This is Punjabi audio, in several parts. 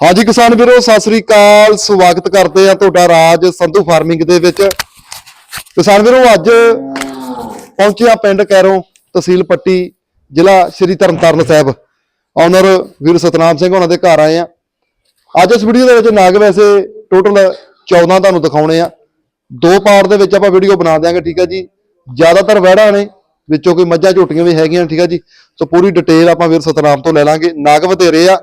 ਹਾਂਜੀ ਕਿਸਾਨ ਵੀਰੋ, ਸਤਿ ਸ੍ਰੀ ਅਕਾਲ। ਸਵਾਗਤ ਕਰਦੇ ਆ ਤੁਹਾਡਾ ਰਾਜ ਸੰਧੂ ਫਾਰਮਿੰਗ ਦੇ ਵਿੱਚ। ਕਿਸਾਨ ਵੀਰੋ, ਅੱਜ ਪਹੁੰਚਿਆ ਪਿੰਡ ਕੈਰੋਂ ਤਹਿਸੀਲ ਪੱਟੀ, ਜ਼ਿਲ੍ਹਾ ਸ਼੍ਰੀ ਤਰਨਤਾਰਨ ਸਾਹਿਬ। ਆਨਰ ਵੀਰ ਸਤਨਾਮ ਸਿੰਘ ਉਹਨਾਂ ਦੇ ਘਰ ਆਏ ਆ ਅੱਜ ਇਸ ਵੀਡੀਓ ਦੇ ਵਿੱਚ ਨਾਗ ਵੈਸੇ ਟੋਟਲ 14 ਤੁਹਾਨੂੰ ਦਿਖਾਉਣੇ ਆ। ਦੋ ਪਾਰਟ ਦੇ ਵਿੱਚ ਆਪਾਂ ਵੀਡੀਓ ਬਣਾ ਦਿਆਂਗੇ, ਠੀਕ ਹੈ ਜੀ। ਜ਼ਿਆਦਾਤਰ ਵਹਿੜਾਂ ਨੇ, ਵਿੱਚੋਂ ਕੋਈ ਮੱਝਾਂ ਝੋਟੀਆਂ ਵੀ ਹੈਗੀਆਂ ਠੀਕ ਹੈ ਜੀ। ਸੋ ਪੂਰੀ ਡਿਟੇਲ ਆਪਾਂ ਵੀਰ ਸਤਨਾਮ ਤੋਂ ਲੈ ਲਾਂਗੇ। ਨਾਗ ਵਧੇਰੇ ਆ।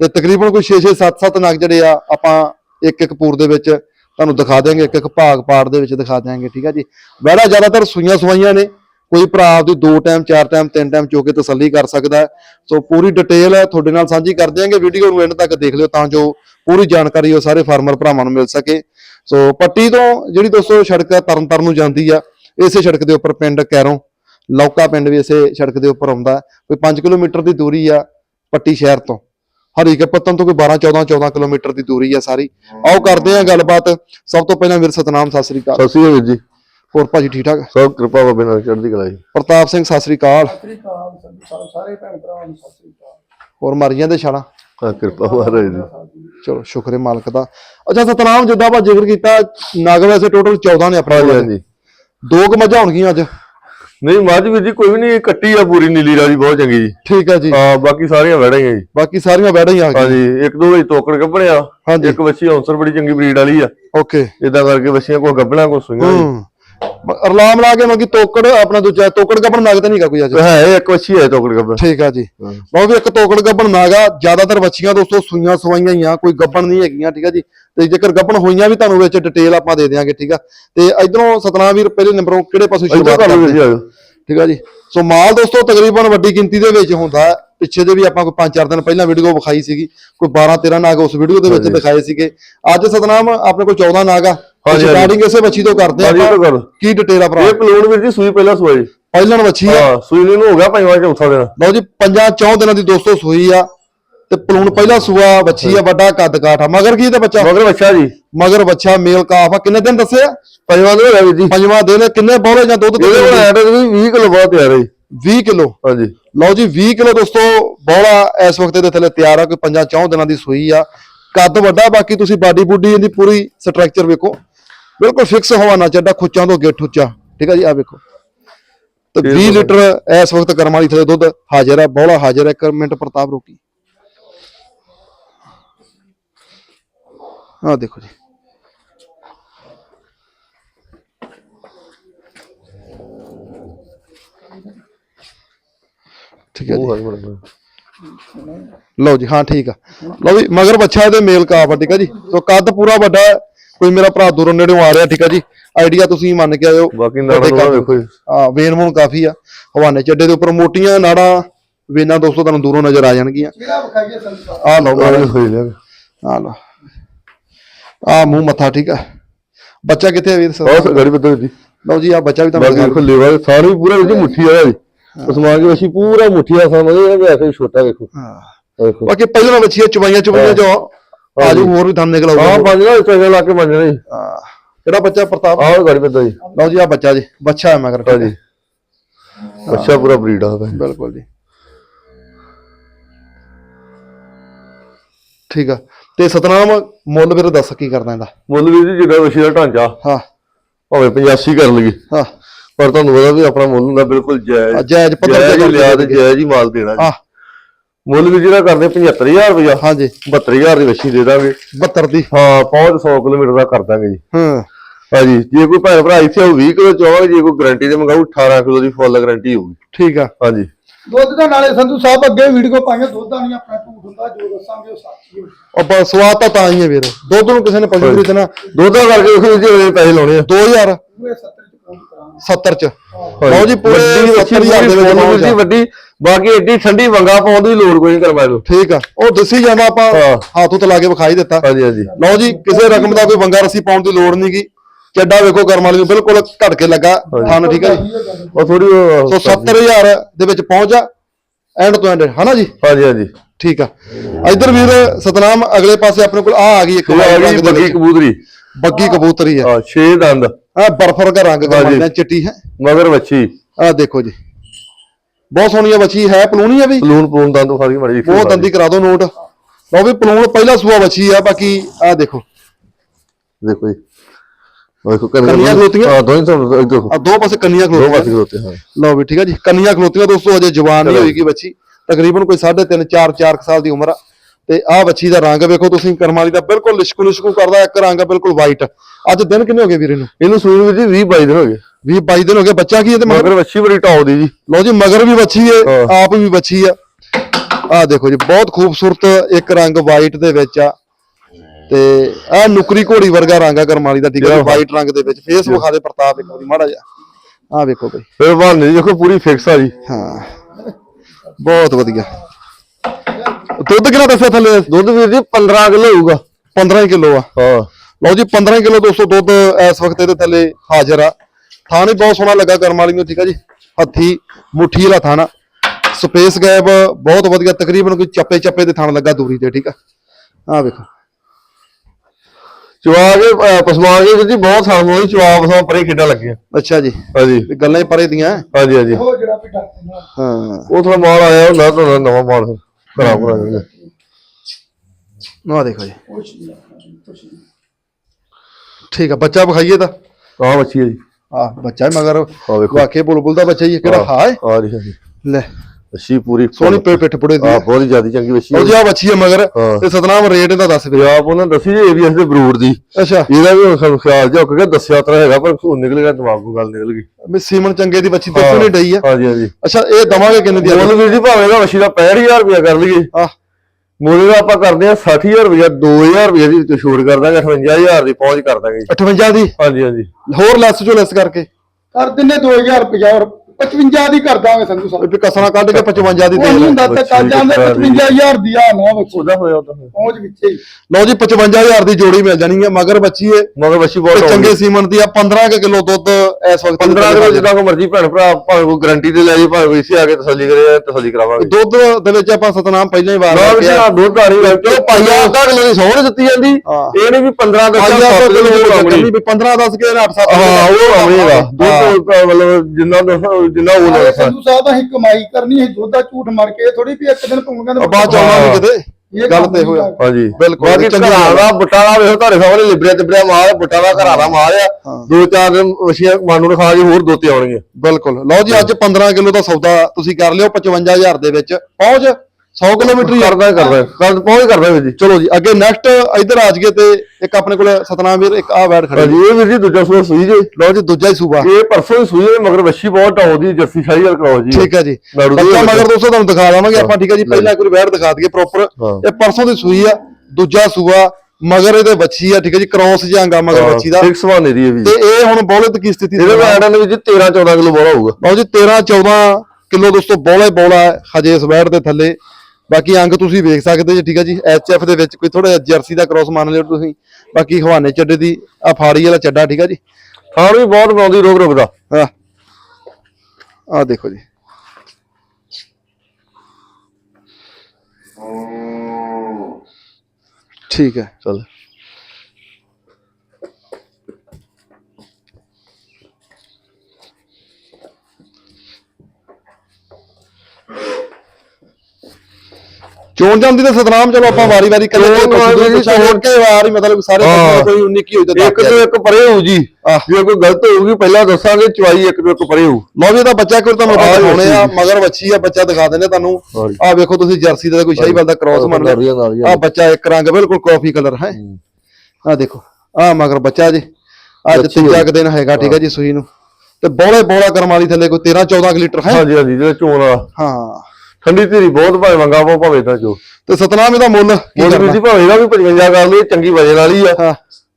ਤੇ ਤਕਰੀਬਨ ਕੋਈ 6 6 7 7 ਨਗ ਜਿਹੜੇ ਆ, ਆਪਾਂ ਇੱਕ ਇੱਕ ਪੂਰ ਦੇ ਵਿੱਚ ਤੁਹਾਨੂੰ ਦਿਖਾ ਦਿਆਂਗੇ ਇੱਕ ਇੱਕ ਭਾਗ ਪਾੜ ਦੇ ਵਿੱਚ ਦਿਖਾ ਦਿਆਂਗੇ, ਠੀਕ ਹੈ ਜੀ? ਵਹਿੜਾ ਜ਼ਿਆਦਾਤਰ ਸੂਈਆਂ ਸਵਾਈਆਂ ਨੇ, ਕੋਈ ਭਰਾ ਆਪਦੀ ਦੋ ਟਾਈਮ, ਚਾਰ ਟਾਈਮ, ਤਿੰਨ ਟਾਈਮ ਚੋ ਕੇ ਤਸੱਲੀ ਕਰ ਸਕਦਾ ਸੋ ਪੂਰੀ ਡਿਟੇਲ ਤੁਹਾਡੇ ਨਾਲ ਸਾਂਝੀ ਕਰ ਦਿਆਂਗੇ, ਵੀਡੀਓ ਨੂੰ ਐਂਡ ਤੱਕ ਦੇਖ ਲਿਓ ਤਾਂ ਜੋ ਪੂਰੀ ਜਾਣਕਾਰੀ ਉਹ ਸਾਰੇ ਫਾਰਮਰ ਭਰਾਵਾਂ ਨੂੰ ਮਿਲ ਸਕੇ। ਸੋ ਪੱਟੀ ਤੋਂ ਜਿਹੜੀ ਦੋਸਤੋ ਸੜਕ ਆ ਤਰਨਤਾਰਨ ਨੂੰ ਜਾਂਦੀ ਆ, ਇਸੇ ਸੜਕ ਦੇ ਉੱਪਰ ਪਿੰਡ ਕੈਰੋਂ, ਲੌਕਾ ਪਿੰਡ ਵੀ ਇਸੇ ਸੜਕ ਦੇ ਉੱਪਰ ਆਉਂਦਾ। ਕੋਈ 5 ਕਿਲੋਮੀਟਰ ਦੀ ਦੂਰੀ ਆ ਪੱਟੀ ਸ਼ਹਿਰ ਤੋਂ। ਹਰੀਕੇ ਪੱਤਨ ਤੋਂ ਕੋਈ 12 14 14 ਕਿਲੋਮੀਟਰ ਦੀ ਦੂਰੀ ਆ ਸਾਰੀ। ਆਓ ਕਰਦੇ ਆ ਗੱਲਬਾਤ। ਸਭ ਤੋਂ ਪਹਿਲਾਂ ਵੀਰ ਸਤਨਾਮ ਸਤਿ ਸ੍ਰੀ ਅਕਾਲ। ਸਤਿ ਸ਼੍ਰੀ ਅਕਾਲ ਜੀ। ਹੋਰ ਭਾਜੀ ਠੀਕ ਠਾਕ? ਸਭ ਕਿਰਪਾ ਬਾਬੇ ਨਾਲ ਚੜ੍ਹਦੀ ਕਲਾ ਜੀ। ਪ੍ਰਤਾਪ ਸਿੰਘ ਸਤਿ ਸ੍ਰੀ ਅਕਾਲ। ਸਤਿ ਸ੍ਰੀ ਅਕਾਲ ਸੰਧੂ ਸਾਹਿਬ ਸਾਰੇ ਭੈਣ ਭਰਾਵਾਂ ਨੂੰ ਸਤਿ ਸ੍ਰੀ ਅਕਾਲ। ਹੋਰ ਮਰੀਆਂ ਦੇ ਛਾਲਾਂ? ਹਾਂ ਕਿਰਪਾ ਮਹਾਰਾਜ ਦੀ। ਚਲੋ ਸ਼ੁਕਰ ਹੈ ਮਾਲਕ ਦਾ। ਅੱਛਾ ਸਤਨਾਮ ਜਿੱਦਾਂ ਆਪਾਂ ਜ਼ਿਕਰ ਕੀਤਾ ਨਗ ਵੈਸੇ ਟੋਟਲ 14 ਨੇ ਆਪਣੇ ਹਾਂਜੀ। ਦੋ ਕੁ ਮੱਝਾਂ ਹੋਣਗੀਆਂ ਅੱਜ। ਨਹੀਂ ਮੱਝ ਵੀਰ ਜੀ ਕੋਈ ਵੀ ਨਹੀਂ ਕੱਟੀ ਆ ਪੂਰੀ ਨੀਲੀ ਰਾਜੀ ਬਹੁਤ ਚੰਗੀ ਜੀ। ਠੀਕ ਹੈ ਜੀ। ਹਾਂ ਬਾਕੀ ਸਾਰੀਆਂ ਵੜਾਂ ਹੀ ਆ ਜੀ। ਬਾਕੀ ਸਾਰੀਆਂ ਬੈਠਾਂ ਹੀ ਆ ਗਈਆਂ ਹਾਂਜੀ ਇੱਕ ਦੋ ਵਿੱਚ ਤੋਕੜ ਗੱਭਣਿਆ। ਹਾਂਜੀ। ਇੱਕ ਵੱਛੀ ਹੌਂਸਰ ਬੜੀ ਚੰਗੀ ਬਰੀਡ ਵਾਲੀ ਆ। ਓਕੇ। ਇਦਾਂ ਕਰਕੇ ਵੱਛੀਆਂ ਕੋ ਗੱਭਣਾ ਕੋ ਸੁਈਆਂ ਜੀ। ਹੂੰ। ਅਰਲਾਮ ਲਾ ਕੇ ਮੰਗੀ ਤੋਕੜ ਆਪਣਾ ਦੂਜਾ ਤੋਕੜ ਗੱਬਣ ਨਗ ਤੇ ਨਹੀਂਗਾ ਕੋਈ ਅੱਜ। ਹੈ ਇੱਕ ਵੱਛੀ ਹੈ ਤੋਕੜ ਗੱਭਣ ਠੀਕ ਆ ਜੀ। ਬਹੁਤ ਵੀ ਇੱਕ ਤੋਕੜ ਗੱਬਣ ਨਾਗਾ ਜ਼ਿਆਦਾਤਰ ਬੱਚੀਆਂ ਦੋਸਤੋ ਸੂਈਆਂ ਸਵਾਈਆਂ ਹੀ ਆ ਕੋਈ ਗੱਬਣ ਨਹੀਂ ਹੈਗੀਆਂ ਠੀਕ ਆ ਜੀ। ਤੇ ਜੇਕਰ ਗੱਬਣ ਹੋਈਆਂ ਵੀ ਤੁਹਾਨੂੰ ਵਿੱਚ ਡਿਟੇਲ ਆਪਾਂ ਦੇ ਦਿਆਂਗੇ ਠੀਕ ਆ। ਤੇ ਇਧਰੋਂ ਸਤਨਾਮ ਵੀਰ ਪਹਿਲੇ ਨੰਬਰੋਂ ਕਿਹੜੇ ਪਾਸੋਂ ਸ਼ੁਰੂਆਤ ਕਰਦੇ ਠੀਕ ਆ ਜੀ। ਸੋ ਮਾਲ ਦੋਸਤੋ ਤਕਰੀਬਨ ਵੱਡੀ ਗਿਣਤੀ ਦੇ ਵਿੱਚ ਹੁੰਦਾ। ਪਿੱਛੇ ਦੇ ਵੀ ਆਪਾਂ ਕੋਈ 5-4 ਦਿਨ ਪਹਿਲਾਂ ਵੀਡੀਓ ਵਿਖਾਈ ਸੀਗੀ ਕੋਈ 12-13 ਨਾਗ ਉਸ ਵੀਡੀਓ ਦੇ ਵਿੱਚ। ਦਿਖਾਏ ਸੀਗੇ। ਅੱਜ ਸਤਨਾਮ ਆਪਣੇ ਕੋਲ 14 ਨਾਗ ਆ। ਹਾਂਜੀ, ਹਾਂਜੀ। ਸਟਾਰਟਿੰਗ ਇਸੇ ਬੱਚੀ ਤੋਂ ਕਰਦੇ ਹਾਂਜੀ ਇਹ ਤੋਂ ਕੀ ਡਿਟੇਲ ਆ ਭਰਾ? ਇਹ ਪਲੂਣ ਵੀਰ ਜੀ ਸੂਈ ਪਹਿਲਾਂ ਜੀ। ਪਹਿਲਣ ਬੱਚੀ ਆ। ਹਾਂ ਸੂਈ ਨੂੰ ਹੋ ਗਿਆ ਪੰਜਵਾਂ ਚੌਥਾ ਦਿਨ। ਲਓ ਜੀ ਪੰਜਾਂ ਚੌਂ ਦਿਨਾਂ ਦੀ ਦੋਸਤੋ ਸੂਈ ਆ ਤੇ ਪਲੂਣ ਪਹਿਲਾ ਸੂਆ ਬੱਚੀ ਆ ਵੱਡਾ ਕੱਦ ਕਾਠ ਆ। ਮਗਰ ਕੀ ਤੇ ਬੱਚਾ? ਮਗਰ ਵੱਛਾ ਜੀ। ਮਗਰ ਬੱਚਾ ਮੇਲ ਕਾਫ ਆ। ਕਿੰਨੇ ਦਿਨ ਦੱਸਿਆ? ਪੰਜਵਾਂ ਦਿਨ ਹੋ ਗਿਆ ਵੀਰ ਜੀ। ਪੰਜਵਾਂ ਦਿਨ ਕਿੰਨੇ ਬੋਲੇ ਜਾਂ ਦੁੱਧ ਇਹਦੇ ਕੋਲ ਐਡ ਵੀ 20 ਕਿਲੋ ਬਹੁਤ ਤਿਆਰ ਹੈ ਜੀ। 20 ਕਿਲੋ। ਹਾਂਜੀ। ਲਓ ਜੀ 20 ਕਿਲੋ ਦੋਸਤੋ ਬੋਲਾ ਇਸ ਵਕਤ ਦੇ ਥੱਲੇ ਤਿਆਰ ਆ ਕੋਈ ਪੰਜਾਂ ਚੌਂ ਦਿਨਾਂ ਦੀ ਸੂਈ ਆ। ਕੱਦ ਵੱਡਾ ਬਾਕੀ ਤੁਸੀਂ ਬਾਡੀ ਬੁੱਡੀ ਇਹਦੀ ਪੂਰੀ ਸਟਰਕਚਰ ਵੇਖੋ। ਬਿਲਕੁਲ ਫਿਕਸ ਹਵਾਨਾ ਚੱਡਾ ਖੁੱਚਾਂ ਤੋਂ ਗਿੱਠ ਉੱਚਾ ਠੀਕ ਆ ਜੀ ਆ ਵੇਖੋ। ਤੇ 20 ਲੀਟਰ ਇਸ ਵਕਤ ਕਰਮ ਵਾਲੀ ਥੱਲੇ ਦੁੱਧ ਹਾਜ਼ਰ ਆ ਬੋਲਾ ਹਾਜ਼ਰ ਆ। ਇੱਕ ਮਿੰਟ ਪ੍ਰਤਾਪ ਰੋਕੀ। ਆ ਦੇਖੋ ਜੀ। ਠੀਕ ਹੈ ਜੀ। ਹੈ ਲਓ ਜੀ ਹਾਂ ਠੀਕ ਆ। ਲਓ ਵੀ ਮਗਰ ਬੱਚਾ ਇਹਦੇ ਮੇਲ ਕਾਫ ਠੀਕ ਆ ਜੀ। ਸੋ ਕੱਦ ਪੂਰਾ ਵੱਡਾ ਹੈ। ਕੋਈ ਮੇਰਾ ਭਰਾ ਦੂਰੋਂ ਨੇੜੋਂ ਆ ਰਿਹਾ ਠੀਕ ਆ ਜੀ। ਆਈਡੀਆ ਤੁਸੀਂ ਮੰਨ ਕੇ ਆਇਓ। ਬਾਕੀ ਨਾੜਾ ਵੇਖੋ ਜੀ। ਹਾਂ ਵੇਨ ਮੂਨ ਕਾਫੀ ਆ। ਹਵਾਨੇ ਚੱਡੇ ਦੇ ਉੱਪਰ ਮੋਟੀਆਂ ਨਾੜਾਂ ਵੇਨਾਂ ਦੋਸਤੋ ਤੁਹਾਨੂੰ ਦੂਰੋਂ ਨਜ਼ਰ ਆ ਜਾਣਗੀਆਂ। ਆ ਲਓ ਆ ਲਓ ਆ ਮੂੰਹ ਮੱਥਾ ਠੀਕ ਆ। ਬੱਚਾ ਕਿੱਥੇ ਆ ਵੀਰ? ਸਾਹਿਬ ਬਹੁਤ ਗੜੀ ਪੱਤਰ ਜੀ। ਲਓ ਜੀ ਆ ਬੱਚਾ ਵੀ ਤੁਹਾਨੂੰ ਬਾਕੀ ਦਿਖਾ ਲੇਵਾ ਸਾਰੇ ਪੂਰਾ ਵਿੱਚ ਮੁੱਠੀ ਵਾਲਾ ਜੀ। ਉਸਮਾਨ ਜੀ ਵਸੀ ਪੂਰਾ ਮੁੱਠੀ ਆ ਸਮਝਦੇ ਇਹ ਵੈਸੇ ਛੋਟਾ ਵੇਖੋ। ਹਾਂ। ਵੇਖੋ। ਬਾਕੀ ਪਹਿਲਾਂ ਬੱਚੀਆਂ ਚੁਬਾਈਆਂ ਚੁਬਾਈਆਂ ਜੋ ਆਜੂ ਹੋਰ ਵੀ ਤੁਹਾਨੂੰ ਨਿਕਲ ਹਾਂ ਆਊਗਾ ਪੰਜ ਨਾਲ ਚੰਗੇ ਲਾ ਕੇ ਮੰਨਣੇ ਜੀ ਹਾਂ। ਕਿਹੜਾ ਬੱਚਾ ਪ੍ਰਤਾਪ? ਆਹ ਗੜੀ ਪੱਤਰ ਜੀ। ਲਓ ਜੀ ਆ ਬੱਚਾ ਜੀ। ਬੱਚਾ ਹੈ ਮਗਰ। ਹਾਂ ਜੀ ਅੱਛਾ ਪੂਰਾ ਬਰੀਡ ਆ ਬਿਲਕੁਲ ਜੀ। ਠੀਕ ਆ। ਤੇ ਸਤਨਾਮ ਮੁੱਲ ਵੀਰ ਦੱਸ ਕੀ ਕਰਦਾ ਇਹਦਾ? ਮੁੱਲ ਵੀ ਜੀ ਜਿਹੜਾ ਵਸੀ ਦਾ ਢਾਂਚਾ। ਹਾਂ। ਭਾਵੇਂ 85 ਕਰ ਲਈਏ। ਹਾਂ। ਪਰ ਤੁਹਾਨੂੰ ਪਤਾ ਵੀ ਆਪਣਾ ਮੁੱਲ ਹੁੰਦਾ ਬਿਲਕੁਲ ਜਾਇਜ਼। ਜਾਇਜ਼ ਪੱਧਰ ਜਾਇਜ਼ ਤੇ ਹੀ ਲਿਆ ਤੇ ਜਾਇਜ਼ ਹੀ ਮਾਲ ਦੇਣਾ ਜੀ। ਹਾਂ। ਮੁੱਲ ਵੀ ਜਿਹੜਾ ਕਰਦੇ 75000 ਰੁਪਇਆ ਹਾਂਜੀ। 72000 ਦੀ ਵਸੀ ਦੇ ਦਾਂਗੇ। 72 ਦੀ। ਹਾਂ ਪਹੁੰਚ 100 ਕਿਲੋਮੀਟਰ ਦਾ ਕਰ ਦਾਂਗੇ ਜੀ। ਹਾਂ। ਹਾਂਜੀ ਜੇ ਕੋਈ ਭੈਣ ਭਰਾ ਇੱਥੇ ਉਹ 20 ਕਿਲੋ ਚਾਹੋਗੇ ਜੇ ਕੋਈ ਗਾਰੰਟੀ ਤੇ ਮੰਗਾਉ 18 ਕਿਲੋ ਦੀ ਫੁੱਲ ਗਾਰੰਟੀ ਹੋਊਗੀ। ਠੀਕ ਆ। ਹਾਂਜੀ। ਦੁੱਧ ਦਾ ਨਾਲੇ ਸੰਧੂ ਸਾਹਿਬ ਅੱਗੇ ਵੀਡੀਓ ਪਾਈਆਂ ਦੁੱਧ ਦਾ ਨਹੀਂ ਆਪਣਾ ਝੂਠ ਹੁੰਦਾ ਜੋ ਦੱਸਾਂਗੇ ਉਹ ਸੱਚ ਹੀ ਹੋਊ ਆਪਾਂ ਸਵਾਦ ਤਾਂ ਤਾਂ ਹੀ ਹੈ ਵੀਰ। ਦੁੱਧ ਨੂੰ ਕਿਸੇ ਨੇ ਪੰਜ ਖਰੀਦਣਾ ਦੁੱਧਾ ਕਰਕੇ ਉਹ ਜਿਹੜੇ ਪੈਸੇ ਲਾਉਣੇ ਆ। 2070 ਪੂਰੇ 70 ਚ। ਲਓ ਜੀ ਪੂਰੇ ਵੱਡੀ 70000 ਦੇ ਵਿੱਚ ਪਹੁੰਚ ਵੱਡੀ ਆ। ਵੱਡੀ। ਬਾਕੀ ਏਡੀ ਠੰਡੀ ਵੰਗਾ ਪਾਉਣ ਦੀ ਲੋੜ ਕੋਈ ਨਹੀਂ ਕਰਮਾ ਲੋ ਠੀਕ ਆ। ਉਹ ਦੱਸੀ ਜਾਂਦਾ ਆਪਾਂ। ਹੱਥ ਉੱਤੇ ਲਾ ਕੇ ਵਿਖਾਈ ਦਿੱਤਾ। ਹਾਂਜੀ ਹਾਂਜੀ। ਲਓ ਜੀ ਕਿਸੇ ਰਕਮ ਦਾ ਕੋਈ ਵੰਗਾ ਰਸੀ ਪਾਉਣ ਦੀ ਲੋੜ ਨਹੀਂਗੀ ਚੱਡਾ ਵੇਖੋ ਕਰਮ ਵਾਲੀ ਨੂੰ ਬਿਲਕੁਲ ਘੜ ਕੇ ਲੱਗਾ ਥਣ ਠੀਕ ਆ ਜੀ। ਉਹ ਥੋੜੀ ਸੋ 70000 ਦੇ ਵਿੱਚ ਪਹੁੰਚ ਆ ਐਂਡ ਤੋਂ ਐਂਡ ਹਨਾ ਜੀ? ਹਾਂਜੀ ਹਾਂਜੀ। ਠੀਕ ਆ। ਇਧਰ ਵੀਰ ਸਤਨਾਮ ਅਗਲੇ ਪਾਸੇ ਆਪਣੇ ਕੋਲ ਆ ਆ ਗਈ ਇੱਕ ਗਈ ਬੱਗੀ। ਕਬੂਤਰੀ। ਬੱਗੀ ਕਬੂਤਰੀ ਆ। ਹਾਂ 6 ਦੰਦ। ਆ ਬਰਫਰ ਦਾ ਰੰਗ ਹਾਂਜੀ। ਕਰਮਾਂ ਚਿੱਟੀ ਹੈ। ਮਗਰ ਵੱਛੀ। ਆ ਦੇਖੋ ਜੀ। ਬਹੁਤ ਸੋਹਣੀ ਆ ਬੱਚੀ ਹੈ ਪਲੂਣੀ ਆ ਵੀ। ਸਲੂਨ ਪੂਨ ਦੰਦ ਖਾਲੀ ਮੜੀ ਉਹ ਦੰਦੀ ਕਰਾ ਦਿਓ ਨੋਟ। ਲਓ ਵੀ ਪਲੂਣ ਪਹਿਲਾ ਸੂਆ ਬੱਚੀ ਆ ਬਾਕੀ ਆ ਦੇਖੋ। ਦੇਖੋ ਜੀ। ਦੇਖੋ ਕੰਨੀਆਂ ਖਲੋਤੀਆਂ? ਹਾਂ ਦੋਵੇਂ ਤੋਂ ਇੱਕ ਦੇਖੋ। ਆ ਦੋ ਪਾਸੇ ਕੰਨੀਆਂ ਦੋ ਖਲੋਤੀਆਂ ਖਲੋਤੇ ਹਾਂ। ਲਓ ਵੀ ਠੀਕ ਆ ਜੀ। ਕੰਨੀਆਂ ਖਲੋਤੀਆਂ ਦੋਸਤੋ ਅਜੇ ਜਵਾਨ ਨਹੀਂ ਚਲੋ। ਹੋਏਗੀ ਬੱਚੀ ਤਕਰੀਬਨ ਕੋਈ 3.5 4 4 ਸਾਲ ਦੀ ਉਮਰ ਆ। ਤੇ ਆਹ ਬੱਚੀ ਦਾ ਰੰਗ ਵੇਖੋ ਤੁਸੀਂ ਕਰਮਾਲੀ ਦਾ ਬਿਲਕੁਲ ਲਿਸ਼ਕੂ ਲਿਸ਼ਕੂ ਕਰਦਾ ਇੱਕ ਰੰਗ ਬਿਲਕੁਲ ਵਾਈਟ ਅੱਜ ਦਿਨ ਕਿੰਨੇ ਹੋ ਗਏ ਵੀਰੇ ਨੂੰ? ਇਹਨੂੰ ਸੂਣ ਵਿੱਚ 20 22 ਦਿਨ ਹੋ ਗਏ। 20 22 ਦਿਨ ਹੋ ਗਏ ਬੱਚਾ ਕੀ ਹੈ ਤੇ ਮਗਰ? ਵੱਛੀ ਬੜੀ ਟੌਪ ਦੀ ਜੀ। ਲਓ ਜੀ ਮਗਰ ਵੀ ਬੱਚੀ ਹੈ। ਆਪ ਵੀ ਬੱਚੀ ਆ ਆ ਦੇਖੋ ਜੀ ਬਹੁਤ ਖੂਬਸੂਰਤ ਇੱਕ ਰੰਗ ਵਾਈਟ ਦੇ ਵਿੱਚ ਆ। ਤੇ ਆ ਨੁਕਰੀ ਘੋੜੀ ਵਰਗਾ ਰੰਗ ਆ ਕਰਮਾਲੀ ਦਾ ਠੀਕ ਹੈ ਵਾਈਟ ਰੰਗ ਦੇ ਵਿੱਚ। ਫੇਸ ਵਿਖਾ ਦੇ ਪ੍ਰਤਾਪ ਇੱਕ ਵਾਰੀ ਮਾੜਾ ਜਿਹਾ। ਆ ਵੇਖੋ ਬਈ। ਫਿਰ ਬਹਾਨੇ ਜੀ ਦੇਖੋ ਪੂਰੀ ਫਿਕਸ ਆ ਜੀ। ਹਾਂ। ਬਹੁਤ ਵਧੀਆ। ਦੁੱਧ ਕਿੰਨਾ ਦੱਸਿਆ ਥੱਲੇ? ਦੁੱਧ ਵੀਰ ਜੀ 15 ਕਿਲੋ ਹੋਊਗਾ। 15 ਕਿਲੋ ਆ। ਹਾਂ। ਲਓ ਜੀ 15 ਕਿਲੋ ਦੋਸਤੋ ਦੁੱਧ ਇਸ ਵਕਤ ਇਹਦੇ ਥੱਲੇ ਹਾਜ਼ਰ ਆ। ਥਾਣ ਬਹੁਤ ਸੋਹਣਾ ਲੱਗਾ ਕਰਮ ਵਾਲੀ ਨੂੰ ਠੀਕ ਆ ਜੀ? ਹੱਥੀ ਮੁੱਠੀ ਵਾਲਾ ਥਾਣਾ ਸਪੇਸ ਗੈਪ ਬਹੁਤ ਵਧੀਆ ਤਕਰੀਬਨ ਕੋਈ ਚੱਪੇ ਚੱਪੇ ਦੇ ਥਾਣ ਲੱਗਾ ਦੂਰੀ ਤੇ ਠੀਕ ਆ? ਆ ਵੇਖੋ। ਚਵਾ ਕੇ ਪਸਮਾ ਕੇ ਜੀ ਬਹੁਤ ਸਾਲ ਹੋਈ ਚਵਾ ਪਸਮਾ ਪਰੇ ਖੇਡਾਂ ਲੱਗੀਆਂ। ਅੱਛਾ ਜੀ। ਹਾਂਜੀ। ਗੱਲਾਂ ਹੀ ਪਰੇ ਦੀਆਂ। ਹਾਂਜੀ ਹਾਂਜੀ। ਉਹ ਜਿਹੜਾ ਵੀ ਨਾਲ। ਹਾਂ। ਉਹ ਥੋੜਾ ਮਾਲ ਆਇਆ ਹੁੰਦਾ ਤਾਂ ਨਵਾਂ ਮਾਲ। ਖਰਾਬ ਹੋ ਗਿਆ ਆ ਦੇਖੋ ਜੀ। ਕੁਛ ਨਹੀਂ ਆਪਣਾ, ਕੁਛ ਨਹੀਂ ਠੀਕ ਆ ਬੱਚਾ ਵਿਖਾਈਏ ਤਾਂ। ਆਹ ਵੱਛੀ ਹੈ ਜੀ। ਆ ਬੱਚਾ ਹੈ ਮਗਰ। ਆਹ ਵੇਖੋ। ਵਾਕੇ ਬੁਲਬੁਲ ਦਾ ਬੱਚਾ ਹੀ ਹੈ ਕਿਹੜਾ ਹਾਂ ਹੈ? ਆ ਰਹੀ ਹੈ ਲੈ। ਵੱਛੀ ਪੂਰੀ ਸੋਹਣੀ ਪੇ ਪਿੱਠ ਪੁੜੇ ਦੀ ਆ। ਬਹੁਤ ਹੀ ਜ਼ਿਆਦਾ ਚੰਗੀ ਵੱਛੀ ਉਹ ਜੀ ਆ ਬੱਚੀ ਹੈ ਮਗਰ। ਤੇ ਸਤਨਾਮ ਰੇਟ ਇਹਦਾ ਦੱਸ ਦੇ। ਤੇ ਆਪ ਉਹਨਾਂ ਦੱਸੀ ਜੀ ਏਰੀਅਸ ਦੇ ਬਰੂਡ ਦੀ। ਅੱਛਾ। ਇਹਦਾ ਵੀ ਹੁਣ ਸਾਨੂੰ ਖਿਆਲ ਜਿਹਾ ਗਿਆ ਦੱਸਿਆ ਤਾਂ ਹੈਗਾ ਪਰ ਉਹ ਨਿਕਲ ਗਿਆ ਦਿਮਾਗ ਤੋਂ ਗੱਲ ਨਿਕਲ ਗਈ। ਵੀ ਸੀਮਨ ਚੰਗੇ ਦੀ ਬੱਚੀ ਤੇ ਸੋਹਣੀ ਡਈ ਆ। ਹਾਂਜੀ ਹਾਂਜੀ। ਅੱਛਾ ਇਹ ਦਵਾਂਗੇ ਕਿੰਨੇ ਦੀ ਆ? ਮੁੱਲ ਵੀਰ ਜੀ ਭਾਵੇਂ ਦਾ ਵੱਛੀ ਦਾ 65000 ਰੁਪਇਆ ਕਰ ਲਈਏ। ਆ ਮੁੱਲ ਦਾ ਆਪਾਂ ਕਰਦੇ ਆ 60000 ਰੁਪਇਆ 2000 ਰੁਪਇਆ ਦੀ ਵਿੱਚੋਂ ਛੋੜ ਕਰ ਦਾਂਗੇ 58000 ਦੀ ਪਹੁੰਚ ਕਰ ਦਾਂਗੇ ਜੀ। 58 ਦੀ? ਹਾਂਜੀ ਹਾਂਜੀ। ਹੋਰ ਲੈਸ ਜੋ ਲੈਸ ਕਰਕੇ? ਕਰ ਦਿੰਨੇ 2000 ਰੁਪਇਆ 55 ਦੀ ਕਰ ਦਾਂਗੇ ਸੰਧੂ ਸਾਹਿਬ। ਵੀ ਕਸਣਾ ਕੱਢ ਕੇ 55 ਦੀ ਉਹ ਦੇ ਨਹੀਂ ਲੈ ਹੁੰਦਾ ਤਾਂ ਕੱਲ ਜਾਂਦੇ 55000 ਦੀ। ਆ ਨਾ ਬੱਚੀ ਉਹਦਾ ਹੋਇਆ ਉਹਦਾ ਪਹੁੰਚ ਵਿੱਚੇ ਹੀ। ਲਓ ਜੀ 55000 ਦੀ ਜੋੜੀ ਮਿਲ ਜਾਣੀ ਹੈ ਮਗਰ ਬੱਚੀ ਏ ਮਗਰ ਤੇ ਬਹੁਤ ਚੰਗੇ ਸੀਮਨ ਦੀ ਆ 15 ਕੁ ਕਿਲੋ ਦੁੱਧ ਇਸ ਵਕਤ 15 ਕਿਲੋ ਜਿੱਦਾਂ ਕੋ ਮਰਜ਼ੀ ਭੈਣ ਭਰਾ ਭਾਵੇਂ ਕੋਈ ਗਾਰੰਟੀ ਤੇ ਲੈ ਜੀ ਭਾਵੇਂ ਇਸੇ ਆ ਕੇ ਤਸੱਲੀ ਕਰੇ ਤਸੱਲੀ ਕਰਾਵਾਂਗੇ। ਦੁੱਧ ਦੇ ਵਿੱਚ ਆਪਾਂ ਸਤਨਾਮ ਪਹਿਲਾਂ ਹੀ ਵਾਰ ਨਾ ਦੁੱਧ ਆ ਰਹੀ ਕਿਉਂ ਪਾਈਆ ਅੱਧਾ ਕਿਲੋ ਦੀ ਸੌਣ ਦਿੱਤੀ ਜਾਂਦੀ। ਹਾਂ। ਇਹ ਨਹੀਂ ਵੀ 15 ਦਾ ਆਇਆ ਤਾਂ ਕਿਲੋ ਕਿਲੋ ਆਉਣੀ। ਵੀ 15 10 ਕੇ 8 7 ਹਾਂ ਉਹ ਆਉਣੇਗਾ ਦੁੱਧ ਮਤਲਬ ਜਿੰਨਾ ਦੱਸੋ ਜਿੰਨਾ ਉਹ ਨਾਲੇ ਸੰਧੂ ਸਾਹਿਬ ਅਸੀਂ ਕਮਾਈ ਕਰਨੀ ਹੈ ਦੁੱਧ ਦਾ ਝੂਠ ਮਾਰ ਕੇ ਥੋੜੀ ਵੀ ਇੱਕ ਦਿਨ ਪਊਗਾ ਤੇ ਬਾਅਦ ਚ ਆਉਣਾ ਨਹੀਂ ਕਿਤੇ। ਗੱਲ ਤੇ ਹੋਇਆ ਹਾਂਜੀ ਬਿਲਕੁਲ, ਬਾਕੀ ਚੰਗੀ ਘਰਾਂ ਗੱਲ ਦਾ ਬੁੱਟਾ ਦਾ ਵੇਖੋ ਤੁਹਾਡੇ ਸਾਹਮਣੇ ਲਿਬੜਿਆ ਤਿਬੜਿਆ ਮਾਲ ਬੁੱਟਾ ਦਾ ਘਰਾਂ ਦਾ ਮਾਲ ਆ। ਦੋ ਚਾਰ ਦਿਨ ਵਸ਼ੀਆਂ ਮਾਨੂੰ ਨੂੰ ਖਾ ਕੇ ਹੋਰ ਦੋਤੇ ਆਉਣਗੇ। ਬਿਲਕੁਲ। ਲਓ ਜੀ ਅੱਜ 15 ਕਿਲੋ ਦਾ ਸੌਦਾ ਤੁਸੀਂ ਕਰ ਲਿਓ 55000 ਦੇ ਵਿੱਚ। ਪਹੁੰਚ। 100 ਕਿਲੋਮੀਟਰ ਹੀ। ਕਰਦਾ ਕਰਦਾ। ਕਰ ਪਹੁੰਚ ਕਰਦਾ ਵੀਰ ਜੀ। ਚਲੋ ਜੀ ਅੱਗੇ ਨੈਕਸਟ ਇੱਧਰ ਆ ਜਗੇ ਤੇ ਇੱਕ ਆਪਣੇ ਕੋਲ ਸਤਨਾਮ ਵੀਰ ਇੱਕ ਆ ਵੈਡ ਖੜਾ ਹਾਂਜੀ ਇਹ ਵੀਰ ਜੀ ਦੂਜਾ ਸੂਆ ਸੂਈ ਜੀ। ਲਓ ਜੀ ਦੂਜਾ ਹੀ ਸੂਬਾ ਇਹ ਪਰਸੋਂ ਹੀ ਸੂਈ ਹੈ ਮਗਰ ਵੱਛੀ ਬਹੁਤ ਆਉਂਦੀ ਜਰਸੀ ਸ਼ਾਹੀ ਵਾਲ ਕਰਾਓ ਜੀ। ਠੀਕ ਹੈ ਜੀ। ਦੀ ਬੱਚਾ। ਮਗਰ ਦੋਸਤੋ ਤੁਹਾਨੂੰ ਦਿਖਾ ਦਵਾਂਗੇ ਆਪਾਂ ਠੀਕ ਹੈ ਜੀ ਪਹਿਲਾਂ ਇੱਕ ਵਾਰੀ ਵੈਡ ਦਿਖਾ ਦਈਏ ਪ੍ਰੋਪਰ। ਇਹ ਪਰਸੋਂ ਦੀ ਸੂਈ ਆ ਦੂਜਾ ਸੂਆ ਮਗਰ ਇਹਦੇ ਬੱਚੀ ਆ ਠੀਕ ਹੈ ਜੀ ਕ੍ਰੋਸ ਜਾਂਗਾ ਮਗਰ ਬੱਚੀ ਦਾ। ਫਿਕਸ ਬਹਾਨੇ ਦੀ ਹੈ ਵੀ। ਤੇ ਇਹ ਹੁਣ ਬੌਲਤ ਕੀ ਸਥਿਤੀ ਇਹਦੇ ਦੇ ਵੈਡਾਂ ਦੇ ਵਿੱਚ 13 14 ਕਿਲੋ ਬੋਲਾ ਹੋਊਗਾ। ਲਓ ਜੀ 13 14 ਕਿਲੋ ਦੋਸਤੋ ਬੋਲਾ ਬੋਲਾ ਹਜੇ ਇਸ ਵੈਡ ਦੇ ਥੱਲੇ। ਬਾਕੀ ਅੰਗ ਤੁਸੀਂ ਵੇਖ ਸਕਦੇ ਜੀ ਠੀਕ ਹੈ ਜੀ? ਐਫ ਦੇ ਵਿੱਚ ਕੋਈ ਥੋੜਾ ਜਰਸੀ ਦਾ ਕ੍ਰੋਸ ਮੰਨ ਲਿਓ ਤੁਸੀਂ। ਬਾਕੀ ਹਵਾਨੇ ਚੱਡੇ ਦੀ ਆ ਫਾੜੀ ਵਾਲਾ ਚੱਡਾ ਠੀਕ ਹੈ ਜੀ? ਖਾਣ ਵੀ ਬਹੁਤ ਬਣਾਉਂਦੀ ਰੋਗ ਰੋਗਦਾ ਆ ਆ ਦੇਖੋ ਜੀ। ਠੀਕ ਹੈ। ਚੱਲ। ਚੋਣ ਜਾਂਦੀ ਤਾਂ ਸਤਨਾਮ ਚਲੋ ਆਪਾਂ ਵਾਰੀ ਵਾਰੀ ਕਰਾਂਗੇ ਚੋਣ ਵਾਰੀ ਕੁਛ ਚੋਣ ਕੇ ਵਾਰ ਹੀ ਮਤਲਬ ਸਾਰੇ ਹਾਂ। ਕੋਈ 19 ਕੀ ਹੋਈ ਤਾਂ ਇੱਕ ਤੋਂ ਇੱਕ ਪਰੇ ਹੋਊ ਜੀ। ਜੇ ਕੋਈ ਗਲਤ ਹੋਊਗੀ ਪਹਿਲਾਂ ਦੱਸਾਂਗੇ ਚਵਾਈ ਇੱਕ ਤੋਂ ਇੱਕ ਪਰੇ ਹੋਊ। ਲਓ ਵੀ ਇਹਦਾ ਬੱਚਾ ਕੋਈ ਤੁਹਾਨੂੰ ਦਿਖਾਉਣੇ ਆ। ਮਗਰ ਬੱਚੀ ਆ ਬੱਚਾ ਦਿਖਾ ਦਿੰਦੇ ਤੁਹਾਨੂੰ। ਆ ਵੇਖੋ ਤੁਸੀਂ ਜਰਸੀ ਦਾ ਕੋਈ ਸ਼ਾਹੀਵਾਲ ਦਾ ਕ੍ਰਾਸ ਮੰਨ ਹੀ ਲਓ ਹੀ ਆ। ਬੱਚਾ ਇੱਕ ਰੰਗ ਬਿਲਕੁਲ ਕਾਫੀ ਕਲਰ ਹੈ। ਆ ਦੇਖੋ ਆ ਮਗਰ ਬੱਚਾ ਜੀ। ਅੱਜ ਤੀਜਾ। ਕੁ ਦਿਨ ਹੈਗਾ ਠੀਕ ਹੈ ਜੀ ਸੂਈ ਨੂੰ। ਤੇ ਬੋਲੇ ਬੋਲਾ ਕਰਮ ਵਾਲੀ ਥੱਲੇ ਕੋਈ 13 14 ਕੁ ਲੀਟਰ ਹੈ। ਹਾਂਜੀ ਹਾਂਜੀ ਜਿਹੜਾ ਚੋਣ ਵਾਲਾ। ਹਾਂ। ਠੰਡੀ ਧੀਰੀ ਬਹੁਤ ਭਾਵੇਂ ਮੰਗਾ ਪੋ ਭਾਵੇਂ ਤਾਂ ਜੋ ਤੇ ਸਤਨਾਮ ਇਹਦਾ ਮੁੱਲ ਕੀ ਮੁੱਲ ਕਰਨਾ? ਵੀ ਭਾਵੇਂ ਇਹਦਾ ਵੀ 55 ਕਰ ਲਈ ਚੰਗੀ ਵਜਨ ਵਾਲੀ ਆ। ਹਾਂ।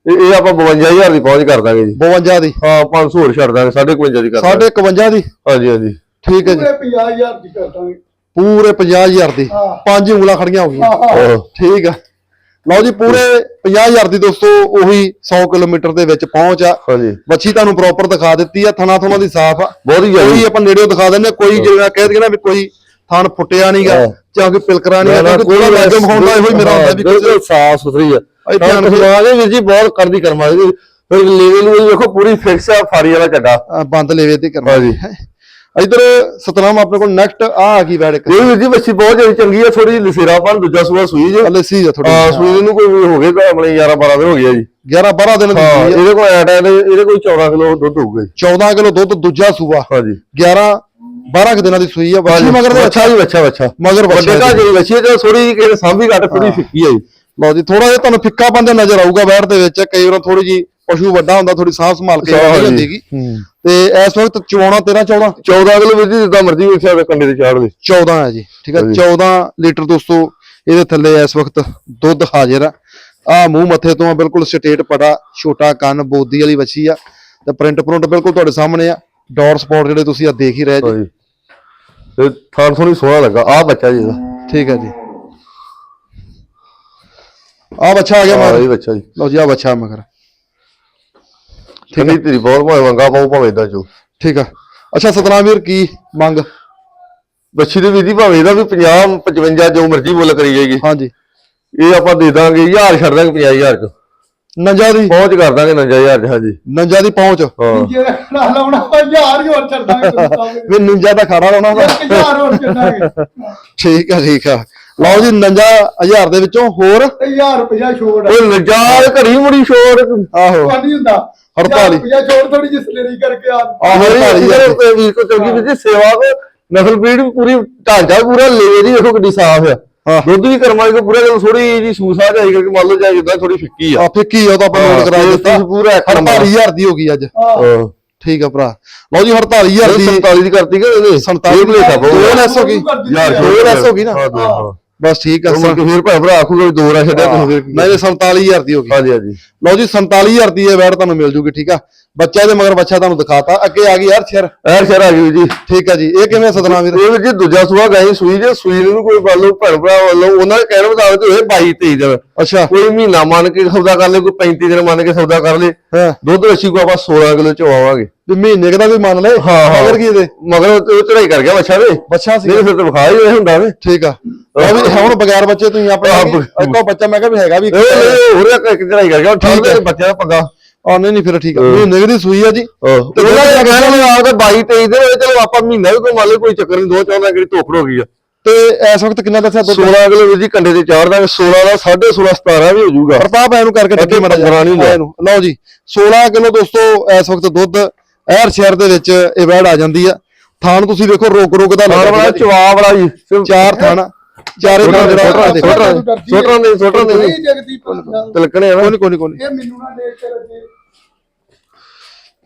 ਇਹ ਇਹ ਆਪਾਂ 52000 ਦੀ ਪਹੁੰਚ ਕਰ ਦਾਂਗੇ ਜੀ। 52 ਦੀ। ਹਾਂ 500 ਹੋਰ ਛੱਡ ਦਾਂਗੇ 55 ਦੀ ਕਰ ਦਾਂਗੇ। ਸਾਢੇ 51 ਦੀ? ਹਾਂਜੀ ਹਾਂਜੀ। ਪੂਰੇ ਠੀਕ ਹੈ ਜੀ। 50000 ਦੀ ਕਰ ਦਾਂਗੇ। ਪੂਰੇ 50000 ਦੀ। ਹਾਂ। ਪੰਜ ਉਂਗਲਾਂ ਖੜੀਆਂ ਹੋ ਗਈਆਂ। ਠੀਕ ਆ। ਲਓ ਜੀ ਪੂਰੇ 50000 ਦੀ ਦੋਸਤੋ ਉਹੀ 100 ਕਿਲੋਮੀਟਰ ਦੇ ਵਿੱਚ ਪਹੁੰਚ ਆ। ਹਾਂਜੀ। ਬੱਚੀ ਤੁਹਾਨੂੰ ਪ੍ਰੋਪਰ ਦਿਖਾ ਦਿੱਤੀ ਆ ਥਣਾ ਥਣਾ ਦੀ ਸਾਫ਼ ਆ। ਬਹੁਤ ਹੀ ਕੋਈ ਜ਼ਿਆਦਾ ਆਪਾਂ ਨੇੜਿਓਂ ਦਿਖਾ ਦਿੰਦੇ ਹਾਂ, ਕੋਈ ਜਿਹੜਾ ਕਹਿ ਦਈਏ ਨਾ ਵੀ ਕੋਈ ਥਣ ਫੁੱਟਿਆ ਨਹੀਂਗਾ। ਜਾਂ ਕੋਈ ਪਿਲਕਰਾ ਨਹੀਂ ਆ ਕੋਈ ਲਾਜਮ ਹੁੰਦਾ ਇਹੋ ਹੀ ਮੇਰਾ ਹੁੰਦਾ ਵੀ ਬਿਲਕੁਲ ਸਾਫ਼ ਸੁਥਰੀ ਆ। ਕੇ- ਸਮਾਗੇ ਵੀਰ ਜੀ ਬਹੁਤ ਕਰਦੀ ਕਰਮਾ ਦੀ ਫਿਰ ਲੈਵਲ ਨੂੰ ਵੇਖੋ ਪੂਰੀ ਫਿਕਸ ਆ ਫਾਰੀ ਵਾਲਾ ਆ, ਬੰਦ ਲੇਵੇ ਤੇ ਕਰਨਾ ਹਾਂਜੀ। ਹੈ ਇਧਰ ਸਤਨਾਮ ਆਪਣੇ ਕੋਲ ਨੈਕਸਟ ਆ ਆ ਗਈ ਬੈੜ ਇੱਕ। ਇਹ ਵੀ ਜੀ ਬੱਚੀ ਬਹੁਤ ਜ਼ਿਆਦਾ ਚੰਗੀ ਆ ਥੋੜੀ ਲਸੇਰਾ ਪਾਣ ਦੂਜਾ ਸੂਆ ਸੂਈ ਜੇ। ਹਲੇ ਸੀ ਥੋੜੀ ਹਾਂ ਸੂਈ ਨੂੰ ਕੋਈ ਹੋ ਗਏ ਤਾਂ ਆਪਣੇ 11 12 ਦਿਨ ਹੋ ਗਿਆ ਜੀ। 11 12 ਦਿਨ ਦੀ ਆ। ਇਹਦੇ ਕੋਲ ਐਟ ਇਹਦੇ ਕੋਲ 14 ਕਿਲੋ ਦੁੱਧ ਹੋਊਗਾ ਜੀ। 14 ਕਿਲੋ ਦੁੱਧ ਦੂਜਾ ਸੂਆ। ਹਾਂਜੀ। 11 12 ਕੁ ਦਿਨਾਂ ਦੀ ਸੂਈ ਆ ਬੱਚੀ ਮਗਰ ਦੇ ਅੱਛਾ ਜੀ ਬੱਚਾ ਬੱਚਾ ਮਗਰ ਵੱਡੇ ਘਰ ਜਿਹੜੀ ਬੱਚੀ ਹੈ ਤੇ ਥੋੜੀ ਜਿਹੀ ਕਿਸੇ ਸਾਂਭੀ ਘੱਟ ਥੋੜੀ ਫਿੱਕੀ ਆ ਜੀ। ਲਓ ਜੀ ਥੋੜਾ ਜਿਹਾ ਤੁਹਾਨੂੰ ਫਿੱਕਾ ਬੰਦੇ ਨਜ਼ਰ ਆਊਗਾ ਬੈੜ ਦੇ ਵਿੱਚ। ਕਈ ਵਾਰ ਥੋੜੀ ਜੀ ਪਸ਼ੂ ਵੱਡਾ ਹੁੰਦਾ ਥੋੜੀ ਸਾਂਭ ਸੰਭਾਲ ਕੇ ਰੱਖੀ ਜੀ। ਜਾਂਦੀਗੀ। ਤੇ ਇਸ ਵਕਤ 14 13 14 14 ਕਿਲੋ ਵੀਰ ਜੀ ਜਿੱਦਾਂ ਮਰਜ਼ੀ ਹੋਵੇ ਕੰਡੇ ਤੇ ਚਾੜ ਦੇ 14 ਹੈ ਜੀ ਠੀਕ ਹੈ। ਹਾਂਜੀ। 14 ਲੀਟਰ ਦੋਸਤੋ ਇਹਦੇ ਥੱਲੇ ਇਸ ਵਕਤ ਦੁੱਧ ਹਾਜ਼ਰ ਆ। ਆ ਮੂੰਹ ਮੱਥੇ ਤੋਂ ਬਿਲਕੁਲ ਸਟੇਟ ਪੜਾ ਛੋਟਾ ਕੰਨ ਬੋਦੀ ਵਾਲੀ ਵੱਛੀ ਆ। ਤੇ ਪ੍ਰਿੰਟ ਪ੍ਰਿੰਟ ਬਿਲਕੁਲ ਤੁਹਾਡੇ ਸਾਹਮਣੇ ਆ। ਡੋਰ ਸਪੌਟ ਜਿਹੜੇ ਤੁਸੀਂ ਆ ਦੇਖ ਹੀ ਰਹੇ ਜੀ। ਤੇ ਥਾਂ ਥੋੜੀ ਸੋਹਣਾ ਲੱਗਾ। ਆ ਬੱਚਾ ਜੀ ਇਹਦਾ। ਠੀਕ ਹੈ ਜੀ। ਆ ਬੱਚਾ ਆ ਗਿਆ ਮਗਰ ਇਹ ਬੱਚਾ ਜੀ। ਲਓ ਜੀ ਆ ਬੱਚਾ ਮਗਰ। ਠੀਕ ਹੈ। ਤੇਰੀ ਬਹੁਤ ਭਾਵੇਂ ਮੰਗਾ ਪਾਉ ਭਾਵੇਂ ਇਦਾਂ ਚੋ। ਠੀਕ ਆ ਅੱਛਾ ਸਤਨਾਮ ਵੀਰ ਕੀ ਮੰਗ? ਬੱਚੀ ਦੇ ਜੀ ਭਾਵੇਂ ਇਹਦਾ ਵੀ 50 55 ਜੋ ਮਰਜ਼ੀ ਮੁੱਲ ਕਰੀ ਜਾਏਗੀ ਹਾਂਜੀ। ਇਹ ਆਪਾਂ ਦੇ ਦਾਂਗੇ 1000 ਛੱਡ ਦਾਂਗੇ 50000 ਚ। ਨੰਜਾ ਦੀ। ਪਹੁੰਚ ਕਰ ਦਾਂਗੇ 90000 ਚ ਹਾਂਜੀ। ਨੰਜਾ ਦੀ ਪਹੁੰਚ। ਹਾਂ। ਜੇ ਰੱਖਣਾ ਲਾਉਣਾ ਵਾ ਯਾਰ ਹੀ ਹੋਰ ਛੱਡਾਂਗੇ ਸੰਧੂ ਸਾਹਿਬ ਵੀ। ਨੰਜਾ ਦਾ ਖਾੜਾ ਲਾਉਣਾ ਵਾ। ਇੱਕ ਹਜ਼ਾਰ ਹੋਰ ਛੱਡਾਂਗੇ ਠੀਕ ਆ ਠੀਕ ਆ। ਲਓ ਜੀ 59000 ਦੇ ਵਿੱਚੋਂ ਹੋਰ। ਤੇ 1000 ਰੁਪਇਆ ਛੋੜ। ਆ। ਉਹ ਨਜਾਲ ਘੜੀ ਮੁੜੀ ਛੋੜ। ਆਹੋ। ਉਹ ਨਹੀਂ ਹੁੰਦਾ। ਹੜਤਾਲੀ। ਰੁਪਇਆ ਛੋੜ ਥੋੜੀ ਜਿਹੀ ਸਲੇਰੀ ਕਰਕੇ ਆ। ਆਹੋ। ਵੀਰ ਕੋ ਚੰਗੀ ਜੀ ਸੇਵਾ ਕੋ ਨਸਲ ਬਰੀਡ ਵੀ ਪੂਰੀ ਢਾਂਚਾ ਪੂਰਾ ਲੈ ਜੀ ਦੇਖੋ ਕਿੱਡੀ ਸਾਫ਼ ਆ। ਦੁੱਧ ਵੀ ਕਰਮਾਂ ਕੋ ਪੂਰਾ ਜਦੋਂ ਥੋੜੀ ਜੀ ਸੂਸਾ ਜਾਈ ਕਰਕੇ ਮੰਨ ਲਓ ਜਾਂ ਜਿੱਦਾਂ ਥੋੜੀ ਫਿੱਕੀ ਆ। ਆ ਫਿੱਕੀ ਉਹ ਤਾਂ ਆਪਾਂ ਹਾਂ, ਨੋਟ ਕਰਾ ਤੇ ਦਿੱਤਾ ਤੁਸੀਂ ਪੂਰਾ ਇੱਕ ਨੰਬਰ। 48000 ਦੀ ਹੋ ਗਈ ਅੱਜ। ਠੀਕ ਆ ਭਰਾ। ਲਓ ਜੀ 48000 ਦੀ 47 ਦੀ ਕਰਤੀ ਕਿ ਇਹਨੇ 47 ਇਹ ਭੁਲੇਖਾ ਬਹੁਤ ਦੋ ਆ। ਲੈਸ ਹੋ ਗਈ। ਯਾਰ ਲੈਸ ਹੋ ਗਈ ਨਾ। ਹਾਂ ਦੋ, ਹਾਂ। ਬਸ ਠੀਕ ਆ ਮੁੜ ਕੇ ਫਿਰ ਭੈਣ ਭਰਾ ਆਖੂਗਾ ਵੀ ਦੋ ਰਾ ਛੱਡਿਆ ਤੁਸੀਂ ਫਿਰ? ਨਹੀਂ 47000 ਦੀ ਹੋ ਗਈ। ਹਾਂਜੀ ਹਾਂਜੀ। ਲਓ ਜੀ 47000 ਦੀ ਇਹ ਵੈਟ ਤੁਹਾਨੂੰ ਮਿਲ ਜੂਗੀ ਠੀਕ ਆ? ਬੱਚਾ ਦੇ ਮਗਰ ਬੱਚਾ ਤੁਹਾਨੂੰ ਦਿਖਾਤਾ। ਅੱਗੇ ਆ ਗਈ ਯਾਰ ਸ਼ੇਰ ਐਰ ਸ਼ਹਿਰ ਆ ਗਈ ਜੀ। ਠੀਕ ਆ ਜੀ। ਇਹ ਕਿਵੇਂ ਸਤਨਾਮ ਵੀਰ? ਇਹ ਜੀ ਦੂਜਾ ਸੂਆ ਗਈ ਸੂਈ ਜੇ ਸੂਈ ਨੂੰ ਕੋਈ ਮੰਨ ਲਓ ਭੈਣ ਭਰਾ ਵੱਲੋਂ ਉਹਨਾਂ ਦੇ ਕਹਿਣ ਮੁਤਾਬਕ ਹੋਏ 22 23 ਦਿਨ। ਅੱਛਾ। ਕੋਈ ਮਹੀਨਾ ਮੰਨ ਕੇ ਸੌਦਾ ਕਰ ਲੇ ਕੋਈ 35 ਦਿਨ ਮੰਨ ਕੇ ਸੌਦਾ ਕਰ ਲੇ। ਦੁੱਧ ਰੱਛੀ ਕੋ ਆਪਾਂ 16 ਕਿਲੋ ਚਵਾਵਾਂਗੇ ਵੀ ਮਹੀਨੇ ਦਾ ਵੀ ਮੰਨ ਲੈ ਹਾਂ, ਹਾਂ। ਮਗਰ ਕੀ ਇਹਦੇ? ਮਗਰ ਉਹ ਚੜਾਈ ਕਰ ਗਿਆ ਬੱਚਾ ਦੇ ਬੱਚਾ ਸੀ ਨਹੀਂ ਫਿਰ ਤਾਂ ਵਿਖਾ ਹੀ ਹੁੰਦਾ ਵੇ ਠੀਕ ਆ। ਉਹ ਵੀ ਹੁਣ ਬਗੈਰ ਬੱਚੇ ਤੁਸੀਂ ਆਪਣੇ ਆਪ- ਇੱਕੋ ਬੱਚਾ ਮੈਂ ਕਿਹਾ ਵੀ ਹੈਗਾ ਵੀ ਇਹ ਹੋਰ ਇੱਕ ਇੱਕ ਚੜਾਈ ਕਰ ਗਿਆ ਠੀਕ ਹੈ। ਹੈ। ਬੱਚਾ ਦਾ ਪੰਗਾ। ਆ ਨਹੀਂ ਨਹੀਂ ਫਿਰ ਠੀਕ ਆ ਮਹੀਨੇ ਦੀ ਸੂਈ ਆ ਜੀ। ਤੇ ਉਹਨਾਂ ਦਾ ਕਹਿਣਾ ਮੈਂ ਆਪਦਾ 22 23 ਦਿਨ ਹੋਏ ਚਲੋ ਆਪਾਂ ਮਹੀਨਾ ਵੀ ਕੋਈ ਮੰਨ ਲਓ ਕੋਈ ਚੱਕਰ ਨਹੀਂ ਦੋ ਚੌਂਦਾ ਕਿਹੜੀ ਧੋਖੜ ਹੋ ਗਈ ਆ। ਤੇ ਇਸ ਵਕਤ ਕਿੰਨਾ ਦੱਸਿਆ ਦੁੱਧ 16 ਕਿਲੋ ਵੀਰ ਜੀ ਕੰਡੇ ਤੇ ਚਾਰ ਦਾਂਗੇ 16 ਦਾ 16.5 17 ਵੀ ਹੋ ਜਾਊਗਾ। ਪ੍ਰਤਾਪ ਐਨੂੰ ਕਰਕੇ ਡੱਕੀ ਮੜਾ ਪੰਦਰਾਂ ਨਹੀਂ। ਇਹਨੂੰ ਲਓ ਜੀ 16 ਕਿਲੋ ਦੋਸਤੋ ਇਸ ਵਕਤ ਦੁੱਧ ਐਰ ਸ਼ਹਿਰ ਦੇ ਵਿੱਚ ਇਹ ਵੈੜ ਆ ਜਾਂਦੀ ਆ। ਥਾਣ ਤੁਸੀਂ ਵੇਖੋ ਰੋਕ ਰੋਕ ਦਾ ਲੱਗਾ। ਚਵਾ ਵਾਲਾ ਜੀ ਚਾਰ ਥਾਣ। ਚਾਰੇ ਥਾਣ ਜਿਹੜਾ ਆ ਦੇਖੋ। ਛੋਟਾ ਛੋਟਾ ਨਹੀਂ ਜਗਦੀਪ ਨਾਲ। ਤਿਲਕਣੇ ਆ ਨਾ। ਕੋਈ ਨਹੀਂ ਕੋਈ। ਇਹ ਮੈਨੂੰ ਨਾ ਦੇਖ ਕੇ ਰੱਜੇ।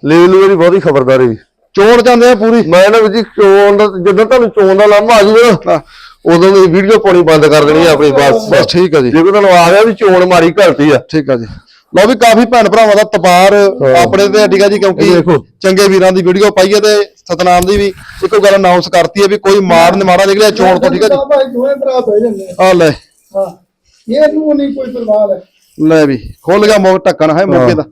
ਲੈ ਲੂ ਦੀ ਬਹੁਤੀ ਖਬਰਦਾਰੀ। ਵੀ ਚੋਣ ਜਾਂਦੇ ਆ ਪੂਰੀ। ਮੈਂ ਨਾ ਵੀ ਜੀ ਚੋਣ ਦਾ ਜਦੋਂ ਤੁਹਾਨੂੰ ਚੋਣ ਦਾ ਲਾਮਾ ਆ ਜੂਗਾ ਨਾ ਉਦੋਂ ਦੀ ਵੀਡੀਓ ਪਾਉਣੀ ਬੰਦ ਕਰ ਦੇਣੀ ਆ ਆਪਣੀ ਬਸ। ਬਸ ਠੀਕ ਆ ਜੀ। ਜੇ ਕੋਈ ਤੁਹਾਨੂੰ ਆ ਗਿਆ ਵੀ ਚੋਣ ਮਾਰੀ ਘਲਤੀ ਆ। ਠੀਕ ਆ ਜੀ। ਲਓ ਵੀ ਕਾਫੀ ਭੈਣ ਭਰਾਵਾਂ ਦਾ ਤਬਾਰ ਆਪਣੇ ਤੇ ਠੀਕ ਆ ਜੀ ਇਹ ਕਿਉਂਕਿ ਦੇਖੋ। ਚੰਗੇ ਵੀਰਾਂ ਦੀ ਵੀਡੀਓ ਪਾਈ ਹੈ ਤੇ ਸਤਨਾਮ ਦੀ ਵੀ ਇੱਕੋ ਗੱਲ ਅਨਾਉਂਸ ਕਰਤੀ ਹੈ ਵੀ ਕੋਈ ਮਾਰ ਨ ਮਾਰਾ ਨਿਕਲਿਆ ਚੋਣ ਤੋਂ ਠੀਕ ਆ ਜੀ? ਭਾਈ ਦੋਵੇਂ ਭਰਾ ਬਹਿ ਜਾਂਦੇ ਆ। ਆ ਲੈ। ਹਾਂ। ਇਹਨੂੰ ਨਹੀਂ ਕੋਈ ਪਰਵਾਹ ਹੈ। ਲੈ ਵੀ ਖੁੱਲ ਗਿਆ ਮੋਹ ਢੱਕਣ ਹੈ ਮੌਕੇ ਦਾ।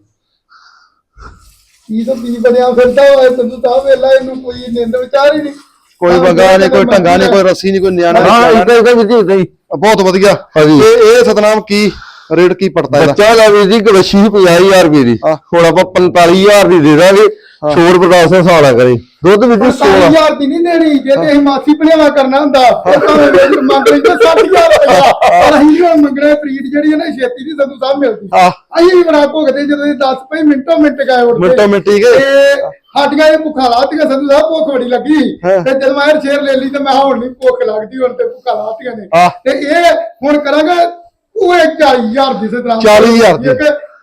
ਕੀ ਤਾਂ ਕੀ ਬਣਿਆ ਫਿਰਦਾ ਹੋਇਆ ਸੰਧੂ ਸਾਹਿਬ ਵੇਲਾ ਇਹਨੂੰ ਕੋਈ ਨਿੰਦ ਵਿਚਾਰ ਹੀ ਨਹੀਂ। ਕੋਈ ਵਗਾ ਨਹੀਂ ਕੋਈ ਢੰਗਾ ਨਹੀਂ ਕੋਈ ਰੱਸੀ ਨਹੀਂ ਕੋਈ ਨਿਆਣਾ ਨੀ, ਹਾਂ ਇਦਾਂ ਇਦਾਂ ਵੀ ਜੀ ਇਦਾਂ ਹੀ। ਬਹੁਤ ਵਧੀਆ। ਹਾਂਜੀ। ਤੇ ਇਹ ਸਤਨਾਮ ਕੀ ਰੇਟ ਕੀ ਪੜਦਾ ਇਹਦਾ? ਬੱਚਾ ਦਾ ਵੀਰ ਜੀ 50000 ਰੁਪਏ ਦੀ। ਹਾਂ। ਹੁਣ ਆਪਾਂ 45000 ਦੀ ਦੇ ਦਾਂਗੇ। ਛੋੜ ਬਰਦਾਸ਼ਤ ਨਾਲ ਸਾਲਾ ਕਰੀ। ਦੁੱਧ ਵੀ ਜੀ 16 ਹਜ਼ਾਰ ਦੀ ਨਹੀਂ ਦੇਣੀ ਜੇ ਤੇ ਅਸੀਂ ਮਾਸੀ ਭਣੇਵਾ ਕਰਨਾ ਹੁੰਦਾ ਉਹ ਤਾਂ ਵੇਚ ਮੰਗ ਲਈ ਤੇ 60000 ਰੁਪਇਆ। ਪਰ ਅਸੀਂ ਉਹ ਮੰਗਣਾ ਪ੍ਰੀਤ ਜਿਹੜੀ ਹੈ ਨਾ ਛੇਤੀ ਦੀ ਸੰਧੂ ਸਾਹਿਬ ਮਿਲਦੀ। ਆ ਅਸੀਂ ਵੀ ਬੜਾ ਭੁਗਦੇ ਜਦੋਂ ਇਹ 10 ਪਈ ਮਿੰਟੋ ਮਿੰਟ ਗਏ ਉੱਠਦੇ। ਮਿੰਟੋ ਮਿੰਟ ਹੀ ਗਏ। ਤੇ ਸਾਡੀਆਂ ਇਹ ਭੁੱਖਾ ਲਾਤੀਆਂ ਸੰਧੂ ਸਾਹਿਬ ਭੁੱਖ ਬੜੀ ਲੱਗੀ। ਤੇ ਜਦੋਂ ਮੈਂ ਸ਼ੇਰ ਲੈ ਲਈ ਤੇ ਮੈਂ ਹੁਣ ਨਹੀਂ ਭੁੱਖ ਲੱਗਦੀ ਹੁਣ ਤੇ ਭੁੱਖਾ ਲਾਤੀਆਂ ਨੇ। ਤੇ ਇਹ ਹੁਣ ਕਰਾਂਗਾ ਉਹ 40000 ਦੀ ਸੇ ਤਰ੍ਹਾਂ 40,000 ਦੀ।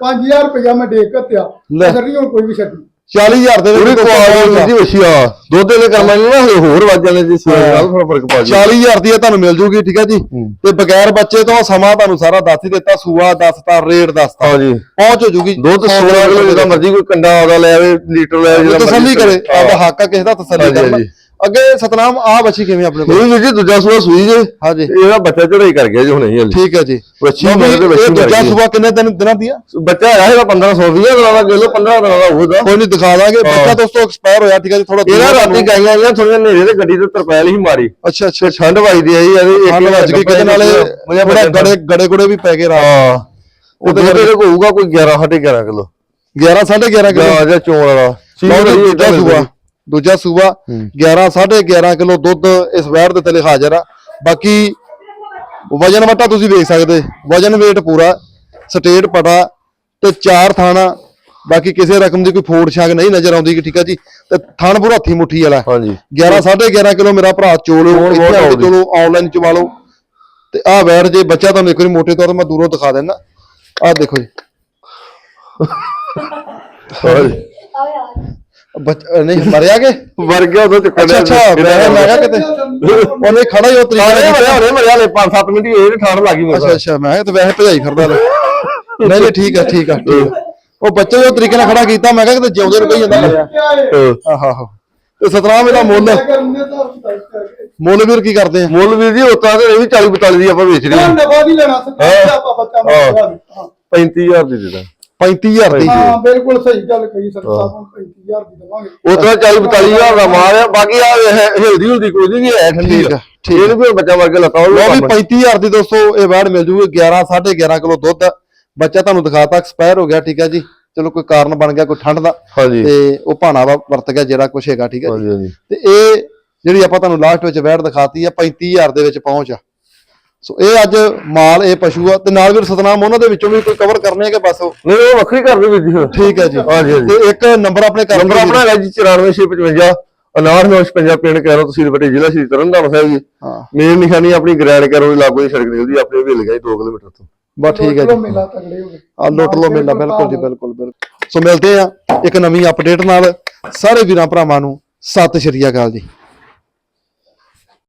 5000 ਰੁਪਇਆ ਮੈਂ ਦੇ ਘੱਤਿਆ ਲੈ। ਅਸਰ ਨਹੀਂ ਹੁਣ ਕੋਈ ਵੀ ਛੱਡੀ। 40000 ਦੇ ਪੂਰੀ ਵਿੱਚ ਕੁਆਲਿਟੀ ਦੀ ਵਸ਼ੀ ਆ। ਦੁੱਧ ਦੇ ਕਰਮਾਂ ਨੂੰ ਨਾ ਹਲੇ ਹੋਰ ਵੱਜ ਜਾਣੇ ਜੀ ਸੇਲ ਨਾਲ ਥੋੜਾ ਫ਼ਰਕ ਪਾ ਜੀ 40000 ਦੀ ਇਹ ਤੁਹਾਨੂੰ ਮਿਲ ਜੂਗੀ ਠੀਕ ਹੈ ਜੀ? ਤੇ ਬਗੈਰ ਬੱਚੇ ਤੋਂ ਸਮਾਂ ਤੁਹਾਨੂੰ ਸਾਰਾ ਦੱਸ ਹੀ ਦਿੱਤਾ ਸੂਆ ਦੱਸਤਾ ਰੇਟ ਦੱਸਤਾ ਹਾਂ ਜੀ। ਪਹੁੰਚ ਹੋ ਜੂਗੀ। ਦੁੱਧ 16 ਕਿਲੋ ਜਿੱਦਾਂ ਮਰਜ਼ੀ ਕੋਈ ਕੰਡਾ ਆਦਾ ਲੈ ਆਵੇ ਲੀਟਰ ਲੈ ਆਵੇ ਤਸੱਲੀ ਕਰੇ। ਆਪਦਾ ਹੱਕ ਆ ਕਿਸੇ ਦਾ ਤਸੱਲੀ ਕਰਨਾ। ਅੱਗੇ ਸਤਨਾਮ ਆ ਬੱਚੀ ਕਿਵੇਂ ਆਪਣੇ ਕੋਲ? ਵੀਰ ਜੀ ਦੂਜਾ ਸੂਆ ਸੂਈ ਜੇ। ਹਾਂਜੀ। ਇਹਦਾ ਬੱਚਾ ਚੜਾਈ ਕਰ ਗਿਆ ਜੀ ਹੁਣੇ ਹੀ ਹਲੇ। ਠੀਕ ਹੈ ਜੀ। ਬੱਚੀ ਲਓ ਮਗਰ ਤੇ ਬੱਚੀ ਦੂਜਾ। ਸੂਆ ਕਿੰਨੇ ਦਿਨ ਦਿਨਾਂ ਦੀ ਆ? ਬੱਚਾ ਆਇਆ ਹੈਗਾ 1500 20 ਦਿਨਾਂ ਦਾ ਕਿਲੋ 15 ਦਿਨਾਂ ਦਾ ਹੋਊਗਾ। ਕੋਈ ਨਹੀਂ ਦਿਖਾ ਦਾਂਗੇ। ਬੱਚਾ ਦੋਸਤੋ ਐਕਸਪਾਇਰ ਹੋਇਆ ਠੀਕ ਹੈ ਜੀ ਥੋੜਾ ਇਹਦਾ ਰਾਤੀ ਗਾਈਆਂ ਆਈਆਂ ਥੋੜੀਆਂ ਨੇਰੇ ਤੇ ਗੱਡੀ ਤੇ ਤਰਪੈਲ ਹੀ ਮਾਰੀ। ਅੱਛਾ ਅੱਛਾ। ਠੰਡ ਵੱਜਦੀ ਆਈ ਇਹਦੇ ਹਾਂ ਵੱਜ ਗਈ। ਕਿਤੇ ਨਾਲੇ ਥੋੜਾ ਗੜੇ ਗੜੇ ਗੁੜੇ ਵੀ ਪੈ ਗਏ ਰਾਤ। ਹਾਂ। ਉਹਦੇ ਤੇ ਹੋਊਗਾ ਕੋਈ 11 11.5 ਕਿਲੋ। 11 11.5 ਕਿਲੋ? ਜਾਂ ਜਾਂ ਚੋਣ ਵਾਲਾ। ਲਓ ਜੀ ਦੂਜਾ ਸੂਆ। ਦੂਜਾ ਸੂਆ 11 11.5 ਕਿਲੋ ਦੁੱਧ ਇਸ ਵੈੜ ਦੇ ਥੱਲੇ ਹਾਜ਼ਰ ਆ। ਬਾਕੀ ਵਜਨ ਵਟਾ ਤੁਸੀਂ ਵੇਖ ਸਕਦੇ। ਵਜਨ weight ਪੂਰਾ ਸਟੇਟ ਪਟਾ ਤੇ ਚਾਰ ਥਾਣਾ। ਬਾਕੀ ਕਿਸੇ ਰਕਮ ਦੀ ਕੋਈ ਫੋੜ ਛਾਗ ਨਹੀਂ ਨਜ਼ਰ ਆਉਂਦੀ ਕਿ ਠੀਕ ਆ ਜੀ। ਤੇ ਥਣ ਪੂਰਾ ਹੱਥੀ ਮੁੱਠੀ ਵਾਲਾ। ਹਾਂਜੀ। 11 11.5 ਕਿਲੋ ਮੇਰਾ ਭਰਾ ਚੋਲੋ ਚੋਲ ਇੱਥੇ ਆ ਕੇ। ਚਲੋ ਆਨਲਾਈਨ ਚਵਾ ਲਓ ਤੇ ਆਹ ਵੈੜ ਜੇ ਬੱਚਾ ਤੁਹਾਨੂੰ ਇੱਕ ਵਾਰੀ ਮੋਟੇ ਤੌਰ ਤੇ ਮੈਂ ਦੂਰੋਂ ਦਿਖਾ ਦਿੰਦਾ। ਆਹ ਦੇਖੋ ਜੀ। ਹਾਂਜੀ। ਬੱਚਾ ਨਹੀਂ ਮਰਿਆ ਕੇ ਵਰ ਗਿਆ ਉਦੋਂ ਚੱਕਰ ਅੱਛਾ ਅੱਛਾ ਮੈਂ ਮੈਂ ਕਿਹਾ ਕਿਤੇ ਉਹਨੇ ਖੜਾ ਹੀ ਉਹ ਤਰੀਕੇ ਸਾਰੇ ਨਾਲ ਮਰਿਆ ਹੋਣੇ ਮਰਿਆ ਲੈ 5-7 ਮਿੰਟ ਹੀ ਇਹ ਠਾਣ ਲੱਗੀ ਅੱਛਾ ਅੱਛਾ ਮੈਂ ਕਿਹਾ ਤੇ ਵੈਸੇ ਭਜਾਈ ਫਿਰਦਾ ਲੈ ਨਹੀਂ ਨਹੀਂ ਠੀਕ ਆ ਠੀਕ ਆ। ਠੀਕ ਆ। ਉਹ ਬੱਚੇ ਉਹ ਤਰੀਕੇ ਨਾਲ ਖੜਾ ਕੀਤਾ ਮੈਂ ਕਿਹਾ ਕਿਤੇ ਜਿਉਂਦੇ ਨੂੰ ਕਹੀ ਜਾਂਦਾ ਮਰਿਆ ਆਹਾ ਆਹਾ ਤੇ ਸਤਨਾਮ ਇਹਦਾ ਮੁੱਲ? ਮੁੱਲ ਵੀਰ ਕੀ ਕਰਦੇ ਆ? ਮੁੱਲ ਵੀਰ ਜੀ ਉਤਾਂ ਤੇ ਇਹ ਵੀ 40 45 ਦੀ ਆਪਾਂ ਵੇਚ ਰਹੇ ਹਾਂ ਨਫਾ ਨਹੀਂ ਲੈਣਾ ਸੱਚਾ ਆਪਾਂ ਬੱਚਾ ਮਾਰਿਆ ਹਾਂ 35000 ਦੀ ਦੇ ਦਾਂ। 35000 ਦੀ ਹਾਂ ਬਿਲਕੁਲ ਸਹੀ ਗੱਲ ਕਹੀ ਸਰ ਸਾਹਿਬ 35000 ਦੀ ਦਵਾਂਗੇ। ਉਤਾਂ 40 45000 ਦਾ ਮਾਲ ਆ ਬਾਕੀ ਆ ਹਿਲਦੀ ਹੁਲਦੀ ਕੋਈ ਨਹੀਂ ਹੈ ਠੰਡੀ ਠੀਕ ਆ ਆ, ਠੀਕ ਇਹ ਵੀ ਬੱਚਾ ਵਰਗੇ ਲੱਤਾਂ ਉਹ ਲਓ ਵੀ ਕੰਮ। 35000 ਦੀ ਦੋਸਤੋ ਇਹ ਵੈੜ ਮਿਲ ਜੂਗੀ 11 11.5 ਕਿਲੋ ਦੁੱਧ। ਬੱਚਾ ਤੁਹਾਨੂੰ ਦਿਖਾਤਾ ਐਕਸਪਾਇਰ ਹੋ ਗਿਆ ਠੀਕ ਹੈ ਜੀ। ਚਲੋ ਕੋਈ ਕਾਰਨ ਬਣ ਗਿਆ ਕੋਈ ਠੰਡ ਦਾ। ਤੇ ਉਹ ਭਾਣਾ ਵਾ ਵਰਤ ਗਿਆ ਜਿਹੜਾ ਕੁਛ ਹੈਗਾ ਠੀਕ ਹੈ ਤੇ ਇਹ ਜਿਹੜੀ ਆਪਾਂ ਤੁਹਾਨੂੰ ਲਾਸਟ ਵਿੱਚ ਵੈੜ ਦਿਖਾਤੀ ਆ 35000 ਦੇ ਵਿੱਚ ਪਹੁੰਚ ਆ। ਸੋ ਇਹ ਅੱਜ ਮਾਲ ਇਹ ਪਸ਼ੂ ਆ ਤੇ ਨਾਲ ਵੀ ਸਤਨਾਮ ਉਹਨਾਂ ਦੇ ਵਿੱਚੋਂ ਵੀ ਕੋਈ ਕਵਰ ਕਰਨੇ ਆ ਕਿ ਬਸ ਨਹੀਂ ਉਹ ਵੱਖਰੀ ਕਰ ਦੇ ਵੀਰ ਠੀਕ ਹੈ ਜੀ। ਹਾਂਜੀ ਤੇ ਇੱਕ ਨੰਬਰ ਆਪਣੇ ਕਰ ਨੰਬਰ ਆਪਣਾ ਹੈਗਾ ਜੀ 94655 ਅਨਾਰਨੋਸ਼ ਪਿੰਡ ਕਹਿ ਰੋ ਤਹਿਸੀਲ ਬਟੇ ਜ਼ਿਲ੍ਹਾ ਸ਼੍ਰੀ ਤਰਨਤਾਰਨ ਸਾਹਿਬ ਜੀ। ਹਾਂ। ਮੇਨ ਨਿਸ਼ਾਨੀ ਆਪਣੀ ਗ੍ਰੈਂਡ ਕਰੋ ਦੀ ਲਾਗੋ ਦੀ ਸੜਕ ਨਿਕਲਦੀ ਆਪਣੇ ਵੀ ਲਗਾਈ 2 ਕਿਲੋਮੀਟਰ ਤੋਂ। ਬਸ ਠੀਕ ਹੈ ਜੀ। ਮੇਲਾ ਤਗੜੇ ਹੋ ਗਏ। ਆ ਲੁੱਟ ਲੋ ਮੇਲਾ ਬਿਲਕੁਲ ਜੀ ਬਿਲਕੁਲ ਬਿਲਕੁਲ। ਸੋ ਮਿਲਦੇ ਆ ਇੱਕ ਨਵੀਂ ਅਪਡੇਟ ਨਾਲ। ਸਾਰੇ ਵੀਰਾਂ ਭਰਾਵਾਂ ਨੂੰ ਸਤਿ ਸ਼੍ਰੀ ਅਕਾਲ ਜੀ।